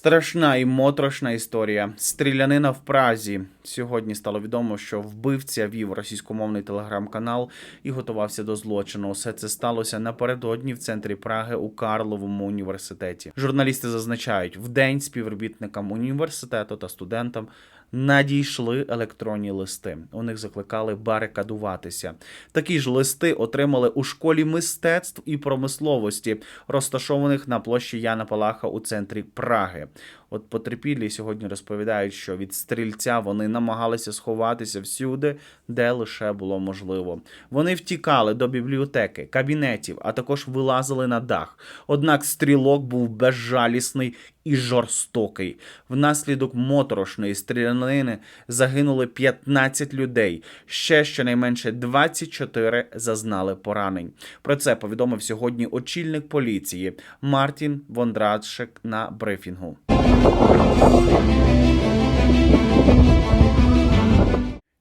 Страшна і моторошна історія. Стрілянина в Празі. Сьогодні стало відомо, що вбивця вів російськомовний телеграм-канал і готувався до злочину. Усе це сталося напередодні в центрі Праги у Карловому університеті. Журналісти зазначають, в день співробітникам університету та студентам надійшли електронні листи. У них закликали барикадуватися. Такі ж листи отримали у школі мистецтв і промисловості, розташованих на площі Яна Палаха у центрі Праги. От потерпілі сьогодні розповідають, що від стрільця вони намагалися сховатися всюди, де лише було можливо. Вони втікали до бібліотеки, кабінетів, а також вилазили на дах. Однак стрілок був безжалісний і жорстокий. Внаслідок моторошної стрілянини загинули 15 людей. Ще щонайменше 24 зазнали поранень. Про це повідомив сьогодні очільник поліції Мартін Вондрадшек на брифінгу.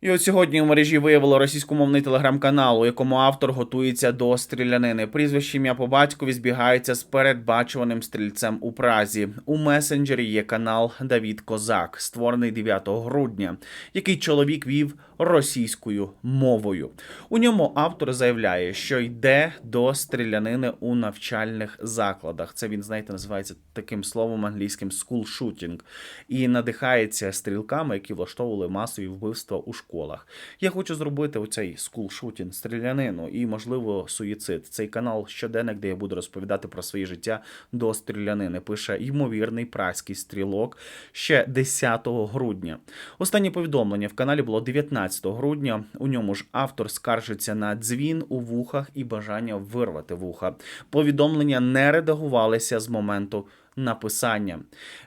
І от сьогодні у мережі виявило російськомовний телеграм-канал, у якому автор готується до стрілянини. Прізвище ім'я по батькові збігається з передбачуваним стрільцем у Празі. У месенджері є канал Давід Козак, створений 9 грудня, який чоловік вів російською мовою. У ньому автор заявляє, що йде до стрілянини у навчальних закладах. Це він, знаєте, називається таким словом англійським school shooting. і надихається стрілками, які влаштовували масові вбивства у школах. Я хочу зробити оцей shooting, стрілянину і, можливо, суїцид. Цей канал щоденник, де я буду розповідати про своє життя до стрілянини. Пише ймовірний праський стрілок ще 10 грудня. Останнє повідомлення в каналі було 19 грудня. У ньому ж автор скаржиться на дзвін у вухах і бажання вирвати вуха. Повідомлення не редагувалися з моменту. Написання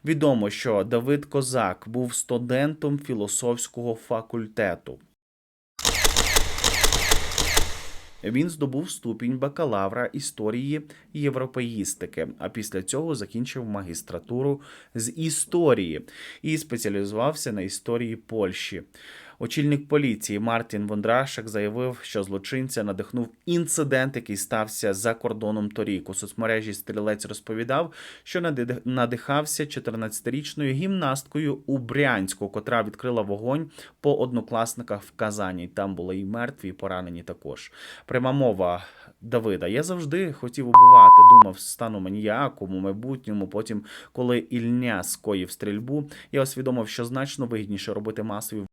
відомо, що Давид Козак був студентом філософського факультету. Він здобув ступінь бакалавра історії європеїстики, а після цього закінчив магістратуру з історії і спеціалізувався на історії Польщі. Очільник поліції Мартін Вондрашек заявив, що злочинця надихнув інцидент, який стався за кордоном торік. У соцмережі стрілець розповідав, що нади- надихався 14-річною гімнасткою у Брянську, котра відкрила вогонь по однокласниках в Казані. Там були і мертві, і поранені також. Пряма мова Давида. Я завжди хотів убивати. Думав, стану маніяком у майбутньому. Потім, коли Ільня скоїв стрільбу, я усвідомив, що значно вигідніше робити масові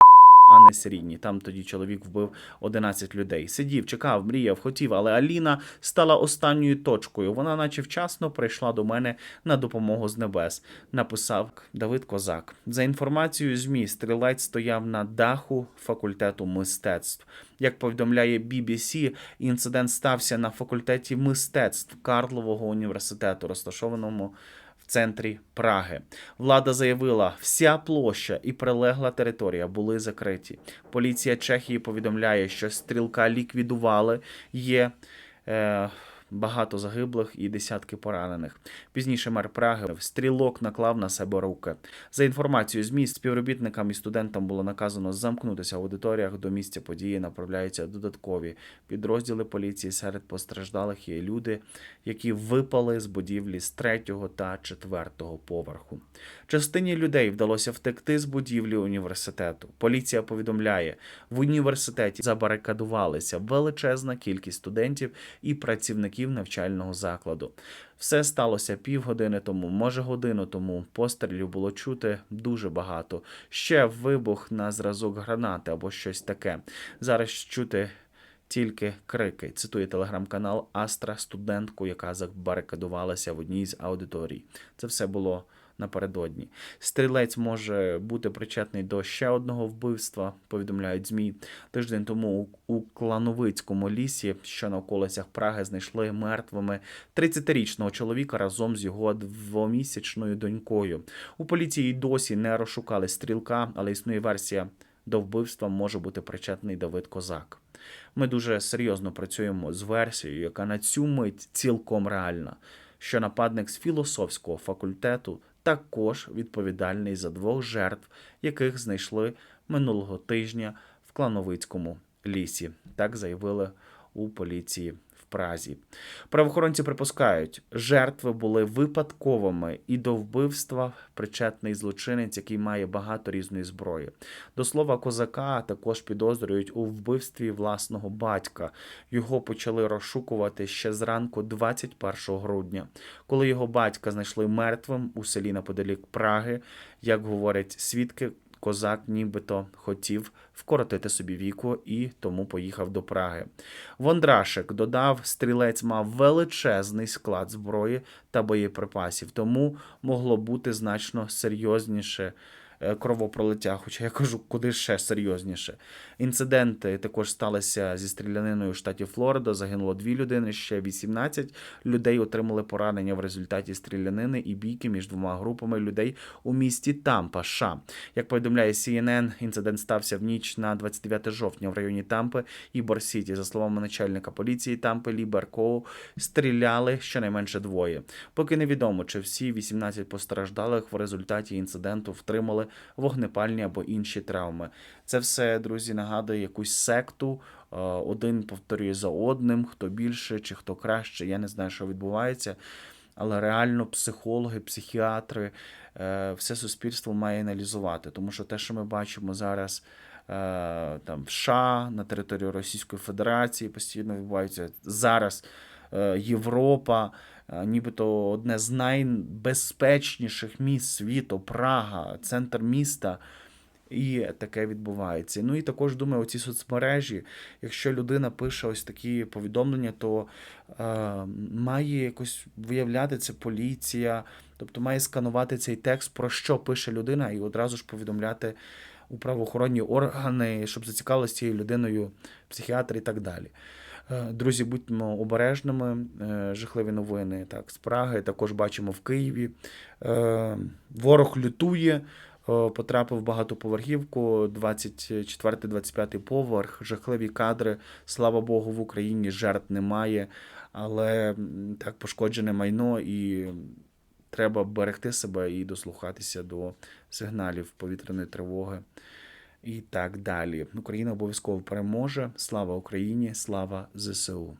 а не серійні. Там тоді чоловік вбив 11 людей. Сидів, чекав, мріяв, хотів, але Аліна стала останньою точкою. Вона, наче вчасно, прийшла до мене на допомогу з небес. Написав Давид Козак. За інформацією ЗМІ, стрілець стояв на даху факультету мистецтв. Як повідомляє BBC, інцидент стався на факультеті мистецтв Карлового університету, розташованому в центрі Праги. Влада заявила, вся площа і прилегла територія були закриті. Поліція Чехії повідомляє, що стрілка ліквідували. Є е, багато загиблих і десятки поранених. Пізніше мер Праги стрілок наклав на себе руки. За інформацією ЗМІ, співробітникам і студентам було наказано замкнутися в аудиторіях. До місця події направляються додаткові підрозділи поліції. Серед постраждалих є люди, які випали з будівлі з третього та четвертого поверху. Частині людей вдалося втекти з будівлі університету. Поліція повідомляє, в університеті забарикадувалися величезна кількість студентів і працівників навчального закладу. Все сталося півгодини тому, може годину тому. Пострілів було чути дуже багато. Ще вибух на зразок гранати або щось таке. Зараз чути тільки крики. Цитує телеграм-канал Астра, студентку, яка забарикадувалася в одній з аудиторій. Це все було напередодні. Стрілець може бути причетний до ще одного вбивства, повідомляють ЗМІ. Тиждень тому у Клановицькому лісі, що на околицях Праги, знайшли мертвими 30-річного чоловіка разом з його двомісячною донькою. У поліції досі не розшукали стрілка, але існує версія. До вбивства може бути причетний Давид Козак. Ми дуже серйозно працюємо з версією, яка на цю мить цілком реальна, що нападник з філософського факультету також відповідальний за двох жертв, яких знайшли минулого тижня в Клановицькому лісі. Так заявили у поліції Празі. Правоохоронці припускають, жертви були випадковими і до вбивства причетний злочинець, який має багато різної зброї. До слова, козака також підозрюють у вбивстві власного батька. Його почали розшукувати ще зранку 21 грудня, коли його батька знайшли мертвим у селі неподалік Праги. Як говорять свідки, козак нібито хотів вкоротити собі віку і тому поїхав до Праги. Вондрашек додав, стрілець мав величезний склад зброї та боєприпасів, тому могло бути значно серйозніше кровопролиття. Хоча я кажу, куди ще серйозніше. Інциденти також сталися зі стріляниною в штаті Флорида. Загинуло дві людини, ще 18 людей отримали поранення в результаті стрілянини і бійки між двома групами людей у місті Тампа, США. Як повідомляє CNN, інцидент стався в ніч на 29 жовтня в районі Тампи і Борсіті. За словами начальника поліції Тампи Лі Беркоу, стріляли щонайменше двоє. Поки невідомо, чи всі 18 постраждалих в результаті інциденту втримали вогнепальні або інші травми. Це все, друзі, нагадує якусь секту. Е, Один повторює за одним, хто більше чи хто краще. Я не знаю, що відбувається. Але реально психологи, психіатри, е, все суспільство має аналізувати, тому що те, що ми бачимо зараз е, там в США, на території Російської Федерації, постійно відбувається зараз Європа, нібито одне з найбезпечніших міст світу, Прага, центр міста. І таке відбувається. Ну і також думаю, оці соцмережі, якщо людина пише ось такі повідомлення, то е, має якось виявляти це поліція, тобто має сканувати цей текст, про що пише людина, і одразу ж повідомляти у правоохоронні органи, щоб зацікавилися цією людиною, психіатр і так далі. Е, Друзі, будьмо обережними. Е, Жахливі новини так, з Праги. Також бачимо в Києві. Е, Ворог лютує. Потрапив в багатоповерхівку, 24-25 поверх, жахливі кадри. Слава Богу, в Україні жертв немає, але так пошкоджене майно і треба берегти себе і дослухатися до сигналів повітряної тривоги і так далі. Україна обов'язково переможе. Слава Україні! Слава ЗСУ!